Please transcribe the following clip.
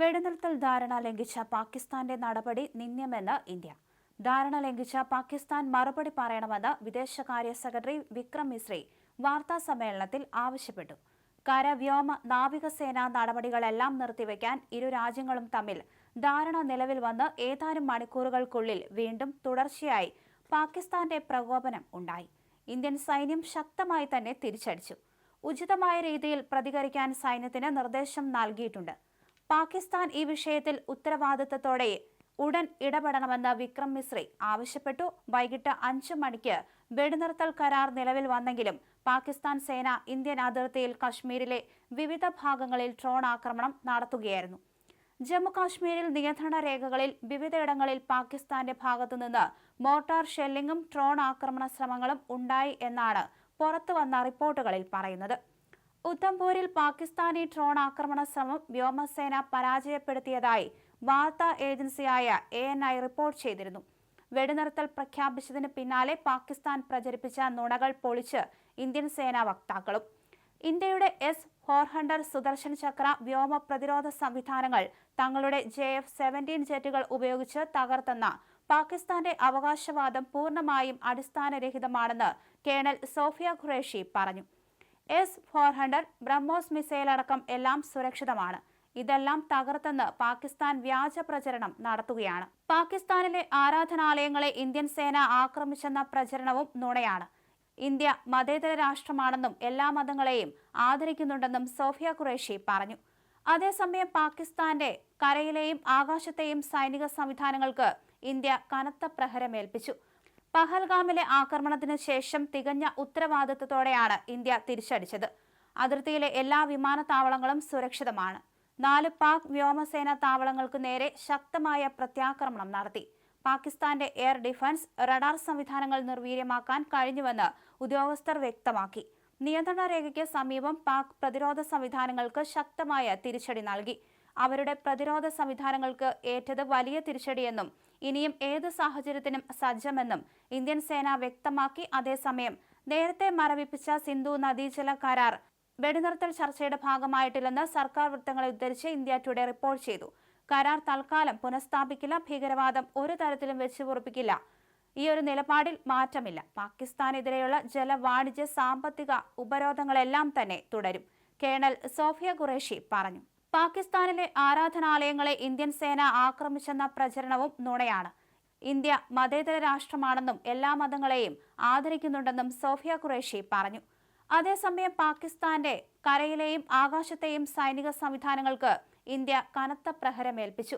വെടിനിർത്തൽ ധാരണ ലംഘിച്ച പാകിസ്ഥാന്റെ നടപടി നിന്ദ്യമെന്ന് ഇന്ത്യ. ധാരണ ലംഘിച്ച പാകിസ്ഥാൻ മറുപടി പറയണമെന്ന് വിദേശകാര്യ സെക്രട്ടറി വിക്രം മിശ്രി വാർത്താ സമ്മേളനത്തിൽ ആവശ്യപ്പെട്ടു. കര വ്യോമ നാവികസേന നടപടികളെല്ലാം നിർത്തിവെക്കാൻ ഇരു രാജ്യങ്ങളും തമ്മിൽ ധാരണ നിലവിൽ വന്ന് ഏതാനും മണിക്കൂറുകൾക്കുള്ളിൽ വീണ്ടും തുടർച്ചയായി പാകിസ്ഥാന്റെ പ്രകോപനം ഉണ്ടായി. ഇന്ത്യൻ സൈന്യം ശക്തമായി തന്നെ തിരിച്ചടിച്ചു. ഉചിതമായ രീതിയിൽ പ്രതികരിക്കാൻ സൈന്യത്തിന് നിർദ്ദേശം നൽകിയിട്ടുണ്ട്. പാകിസ്ഥാൻ ഈ വിഷയത്തിൽ ഉത്തരവാദിത്തത്തോടെ ഉടൻ ഇടപെടണമെന്ന് വിക്രം മിശ്രി ആവശ്യപ്പെട്ടു. വൈകിട്ട് അഞ്ചു മണിക്ക് വെടിനിർത്തൽ കരാർ നിലവിൽ വന്നെങ്കിലും പാകിസ്ഥാൻ സേന ഇന്ത്യൻ അതിർത്തിയിൽ കശ്മീരിലെ വിവിധ ഭാഗങ്ങളിൽ ഡ്രോൺ ആക്രമണം നടത്തുകയായിരുന്നു. ജമ്മുകാശ്മീരിൽ നിയന്ത്രണ രേഖകളിൽ വിവിധയിടങ്ങളിൽ പാകിസ്ഥാന്റെ ഭാഗത്തുനിന്ന് മോർട്ടാർ ഷെല്ലിങ്ങും ഡ്രോൺ ആക്രമണ ശ്രമങ്ങളും ഉണ്ടായി എന്നാണ് പുറത്തുവന്ന റിപ്പോർട്ടുകളിൽ പറയുന്നത്. ഉദ്ധംപൂരിൽ പാകിസ്ഥാനി ഡ്രോൺ ആക്രമണ ശ്രമം വ്യോമസേന പരാജയപ്പെടുത്തിയതായി വാർത്താ ഏജൻസിയായ എ എൻ ഐ റിപ്പോർട്ട് ചെയ്തിരുന്നു. വെടിനിർത്തൽ പ്രഖ്യാപിച്ചതിന് പിന്നാലെ പാകിസ്ഥാൻ പ്രചരിപ്പിച്ച നുണകൾ പൊളിച്ച് ഇന്ത്യൻ സേനാ വക്താക്കളും. ഇന്ത്യയുടെ S four hundred Sudarshan Chakra വ്യോമ പ്രതിരോധ സംവിധാനങ്ങൾ തങ്ങളുടെ ജെ എഫ് സെവന്റീൻ ജെറ്റുകൾ ഉപയോഗിച്ച് തകർത്തെന്ന പാകിസ്ഥാന്റെ അവകാശവാദം പൂർണമായും അടിസ്ഥാനരഹിതമാണെന്ന് കേണൽ സോഫിയ ഖുറേഷി പറഞ്ഞു. S four hundred BrahMos missile അടക്കം എല്ലാം സുരക്ഷിതമാണ്. ഇതെല്ലാം തകർത്തെന്ന് പാകിസ്ഥാൻ വ്യാജ പ്രചരണം നടത്തുകയാണ്. പാകിസ്ഥാനിലെ ആരാധനാലയങ്ങളെ ഇന്ത്യൻ സേന ആക്രമിച്ചെന്ന പ്രചരണവും നുണയാണ്. ഇന്ത്യ മതേതര രാഷ്ട്രമാണെന്നും എല്ലാ മതങ്ങളെയും ആദരിക്കുന്നുണ്ടെന്നും സോഫിയ ഖുറേഷി പറഞ്ഞു. അതേസമയം പാകിസ്ഥാന്റെ കരയിലെയും ആകാശത്തെയും സൈനിക സംവിധാനങ്ങൾക്ക് ഇന്ത്യ കനത്ത പ്രഹരമേൽപ്പിച്ചു പഹൽഗാമിലെ ആക്രമണത്തിന് ശേഷം തികഞ്ഞ ഉത്തരവാദിത്തത്തോടെയാണ് ഇന്ത്യ തിരിച്ചടിച്ചത്. അതിർത്തിയിലെ എല്ലാ വിമാനത്താവളങ്ങളും സുരക്ഷിതമാണ്. നാല് പാക് വ്യോമസേന താവളങ്ങൾക്ക് നേരെ ശക്തമായ പ്രത്യാക്രമണം നടത്തി. പാകിസ്ഥാന്റെ എയർ ഡിഫൻസ് റഡാർ സംവിധാനങ്ങൾ നിർവീര്യമാക്കാൻ കഴിഞ്ഞുവെന്ന് ഉദ്യോഗസ്ഥർ വ്യക്തമാക്കി. നിയന്ത്രണ രേഖയ്ക്ക് സമീപം പാക് പ്രതിരോധ സംവിധാനങ്ങൾക്ക് ശക്തമായ തിരിച്ചടി നൽകി. അവരുടെ പ്രതിരോധ സംവിധാനങ്ങൾക്ക് ഏറ്റത് വലിയ തിരിച്ചടിയെന്നും ഇനിയും ഏത് സാഹചര്യത്തിനും സജ്ജമെന്നും ഇന്ത്യൻ സേന വ്യക്തമാക്കി. അതേസമയം നേരത്തെ മരവിപ്പിച്ച സിന്ധു നദീജല കരാർ വെടിനിർത്തൽ ചർച്ചയുടെ ഭാഗമായിട്ടില്ലെന്ന് സർക്കാർ വൃത്തങ്ങളെ ഉദ്ധരിച്ച് ഇന്ത്യ ടുഡേ റിപ്പോർട്ട് ചെയ്തു. കരാർ തൽക്കാലം പുനഃസ്ഥാപിക്കില്ല ഭീകരവാദം ഒരു തരത്തിലും വെച്ചു പൊറുപ്പിക്കില്ല ഈ ഒരു നിലപാടിൽ മാറ്റമില്ല. പാകിസ്ഥാനെതിരെയുള്ള ജല വാണിജ്യ സാമ്പത്തിക ഉപരോധങ്ങളെല്ലാം തന്നെ തുടരും കേണൽ സോഫിയ ഖുറേഷി പറഞ്ഞു. പാകിസ്ഥാനിലെ ആരാധനാലയങ്ങളെ ഇന്ത്യൻ സേന ആക്രമിച്ചെന്ന പ്രചരണവും നുണയാണ്. ഇന്ത്യ മതേതര രാഷ്ട്രമാണെന്നും എല്ലാ മതങ്ങളെയും ആദരിക്കുന്നുണ്ടെന്നും സോഫിയ ഖുറേഷി പറഞ്ഞു. അതേസമയം പാകിസ്ഥാന്റെ കരയിലെയും ആകാശത്തെയും സൈനിക സംവിധാനങ്ങൾക്ക് ഇന്ത്യ കനത്ത പ്രഹരമേൽപ്പിച്ചു